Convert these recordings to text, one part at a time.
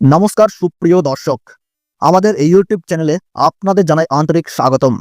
নমস্কার, সুপ্রিয় দর্শক। আমাদের এই ইউটিউব চ্যানেলে আপনাদের জানাই আন্তরিক স্বাগতম।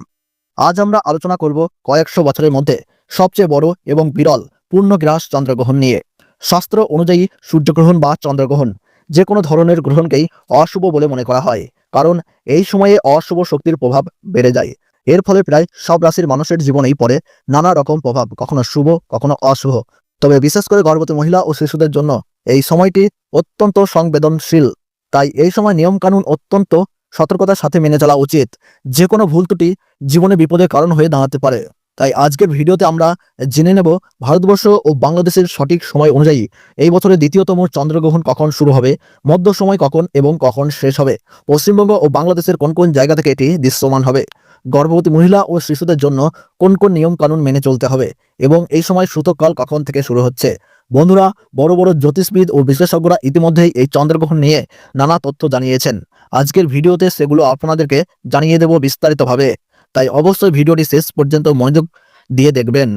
আজ আমরা আলোচনা করব কয়েকশো বছরের মধ্যে সবচেয়ে বড় এবং বিরল পূর্ণগ্রাস চন্দ্রগ্রহণ নিয়ে। শাস্ত্র অনুযায়ী সূর্যগ্রহণ বা চন্দ্রগ্রহণ যে কোনো ধরনের গ্রহণকেই অশুভ বলে মনে করা হয়, কারণ এই সময়ে অশুভ শক্তির প্রভাব বেড়ে যায়। এর ফলে প্রায় সব রাশির মানুষের জীবনেই পড়ে নানা রকম প্রভাব, কখনো শুভ, কখনো অশুভ। তবে বিশেষ করে গর্ভবতী মহিলা ও শিশুদের জন্য এই সময়টি অত্যন্ত সংবেদনশীল। তাই এই সময় নিয়মকানুন অত্যন্ত সতর্কতার সাথে মেনে চলা উচিত। যে কোনো ভুল ত্রুটি জীবনে বিপদের কারণ হয়ে দাঁড়াতে পারে। তাই আজকের ভিডিওতে আমরা জেনে নেব ভারতবর্ষ ও বাংলাদেশের সঠিক সময় অনুযায়ী এই বছরের দ্বিতীয়তম চন্দ্রগ্রহণ কখন শুরু হবে, মধ্য সময় কখন এবং কখন শেষ হবে, পশ্চিমবঙ্গ ও বাংলাদেশের কোন কোন জায়গা থেকে এটি দৃশ্যমান হবে, গর্ভবতী মহিলা ও শিশুদের জন্য কোন কোন নিয়ম কানুন মেনে চলতে হবে এবং এই সময় সূতককাল কখন থেকে শুরু হচ্ছে বন্ধুরা, বড় বড় জ্যোতিষবিদ ও বিশেষজ্ঞরা ইতিমধ্যেই এই চন্দ্রগ্রহণ নিয়ে নানা তথ্য জানিয়েছেন। আজকের ভিডিওতে সেগুলো আপনাদেরকে জানিয়ে দেব বিস্তারিতভাবে। তাই অবশ্যই ভিডিওটি শেষ পর্যন্ত মনোযোগ দিয়ে দেখবেন।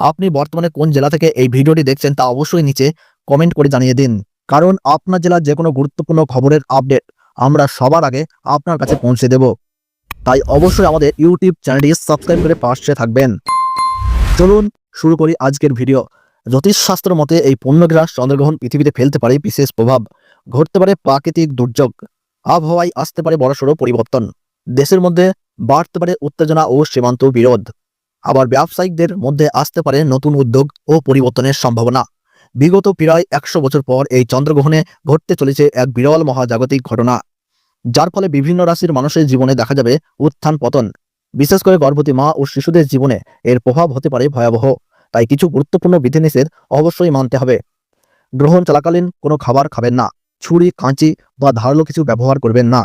আপনি বর্তমানে কোন জেলা থেকে এই ভিডিওটি দেখছেন তা অবশ্যই নিচে কমেন্ট করে জানিয়ে দিন। কারণ আপনার জেলার যে কোনো গুরুত্বপূর্ণ খবরের আপডেট আমরা সবার আগে আপনার কাছে পৌঁছে দেব। তাই অবশ্যই আমাদের ইউটিউব চ্যানেলটি সাবস্ক্রাইব করে পাশে থাকবেন। চলুন শুরু করি আজকের ভিডিও। জ্যোতিষশাস্ত্র মতে এই পূর্ণগ্রাস চন্দ্রগ্রহণ পৃথিবীতে ফেলতে পারে বিশেষ প্রভাব। ঘটতে পারে প্রাকৃতিক দুর্যোগ। আবহাওয়ায় আসতে পারে বড়সড় পরিবর্তন। দেশের মধ্যে বাড়তে পারে উত্তেজনা ও সীমান্ত বিরোধ। আবার ব্যবসায়িকদের মধ্যে আসতে পারে নতুন উদ্যোগ ও পরিবর্তনের সম্ভাবনা। বিগত প্রায় একশো বছর পর এই চন্দ্রগ্রহণে ঘটতে চলেছে এক বিরল মহাজাগতিক ঘটনা। যার ফলে বিভিন্ন রাশির মানুষের জীবনে দেখা যাবে উত্থান পতন। বিশেষ করে গর্ভবতী মা ও শিশুদের জীবনে এর প্রভাব হতে পারে ভয়াবহ। তাই কিছু গুরুত্বপূর্ণ বিধিনিষেধ অবশ্যই মানতে হবে। গ্রহণ চলাকালীন কোনো খাবার খাবেন না, ছুরি, কাঁচি বা ধারালো কিছু ব্যবহার করবেন না।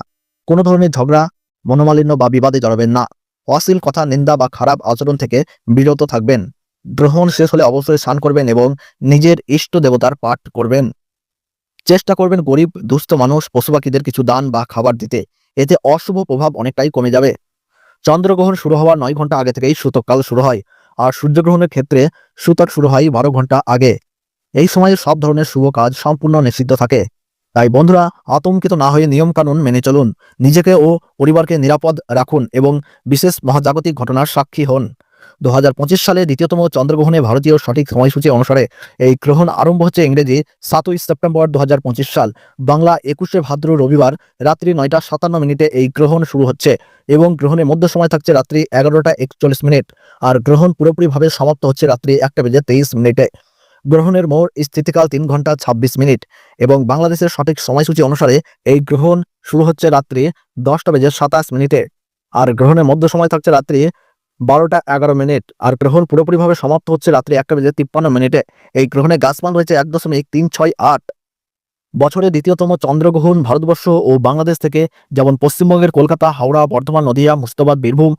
কোনো ধরনের ঝগড়া, মনোমালিন্য বা বিবাদে জড়াবেন না। অশ্লীল কথা, নিন্দা বা খারাপ আচরণ থেকে বিরত থাকবেন। গ্রহণ শেষ হলে অবশ্যই স্নান করবেন এবং নিজের ইষ্ট দেবতার পাঠ করবেন। চেষ্টা করবেন গরিব, দুস্থ মানুষ পশু পাখিদের কিছু দান বা খাবার দিতে। এতে অশুভ প্রভাব অনেকটাই কমে যাবে। চন্দ্রগ্রহণ শুরু হওয়ার নয় ঘণ্টা আগে থেকেই সূতককাল শুরু হয়। আর সূর্যগ্রহণের ক্ষেত্রে সূতক শুরু হয় বারো ঘণ্টা আগে। এই সময়ে সব ধরনের শুভ কাজ সম্পূর্ণ নিষিদ্ধ থাকে। তাই বন্ধুরা, আতঙ্কিত না হয়ে নিয়মকানুন মেনে চলুন। নিজেকে ও পরিবারকে নিরাপদ রাখুন এবং বিশেষ মহাজাগতিক ঘটনার সাক্ষী হন। দু হাজার পঁচিশ সালে দ্বিতীয়তম চন্দ্রগ্রহণে ভারতীয় সঠিক সময়সূচি অনুসারে এই গ্রহণ আরম্ভ হচ্ছে ইংরেজি সাতই সেপ্টেম্বর দুহাজার পঁচিশ সাল। বাংলা একুশে ভাদ্র রবিবার রাত্রি নয়টা সাতান্ন মিনিটে এই গ্রহণ শুরু হচ্ছে এবং গ্রহণের মধ্য সময় থাকছে রাত্রি এগারোটা একচল্লিশ মিনিট আর গ্রহণ পুরোপুরিভাবে সমাপ্ত হচ্ছে রাত্রি একটা বেজে তেইশ মিনিটে। গ্রহণের মোড় স্থিতিকাল তিন ঘণ্টা ছাব্বিশ মিনিট এবং বাংলাদেশের সঠিক সময়সূচি অনুসারে এই গ্রহণ শুরু হচ্ছে রাত্রি দশটা বেজে সাতাশ মিনিটে। আর গ্রহণের মধ্য সময় থাকছে রাত্রি বারোটা এগারো মিনিট। আর গ্রহণ পুরোপুরিভাবে সমাপ্ত হচ্ছে রাত্রি একটা বেজে তিপ্পান্ন মিনিটে। এই গ্রহণে গাছমান রয়েছে এক দশমিক তিন ছয় আট। বছরের দ্বিতীয়তম চন্দ্রগ্রহণ ভারতবর্ষ ও বাংলাদেশ থেকে যেমন পশ্চিমবঙ্গের কলকাতা, হাওড়া, বর্ধমান, নদিয়া, মুর্শিদাবাদ, বীরভূম,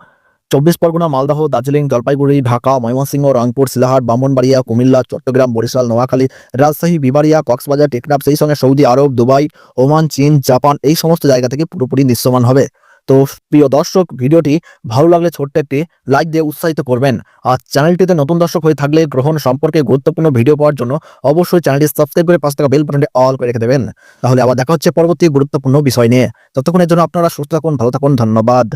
চব্বিশ পরগনা, মালদহ, দার্জিলিং, জলপাইগুড়ি, ঢাকা, ময়মনসিংহ, রংপুর শিলাহাট ব্রাহ্মণবাড়িয়া কুমিল্লা, চট্টগ্রাম, বরিশাল, নোয়াখালী, রাজশাহী, বিবাড়িয়া, কক্সবাজার, টেকনাফ, সেই সঙ্গে সৌদি আরব, দুবাই, ওমান, চীন, জাপান এই সমস্ত জায়গা থেকে পুরোপুরি দৃশ্যমান হবে। তো প্রিয় দর্শক, ভিডিওটি ভালো লাগলে ছোট্ট একটি লাইক দিয়ে উৎসাহিত করবেন। আর চ্যানেলটিতে নতুন দর্শক হয়ে থাকলে গ্রহণ সম্পর্কে গুরুত্বপূর্ণ ভিডিও পাওয়ার জন্য অবশ্যই চ্যানেলটি সাবস্ক্রাইব করে পাঁচ টাকা বেল বাটনটি অল করে রেখে দেবেন। তাহলে আবার দেখা হচ্ছে পরবর্তী গুরুত্বপূর্ণ বিষয় নিয়ে। ততক্ষণের জন্য আপনারা সুস্থ থাকুন, ভালো থাকুন, ধন্যবাদ।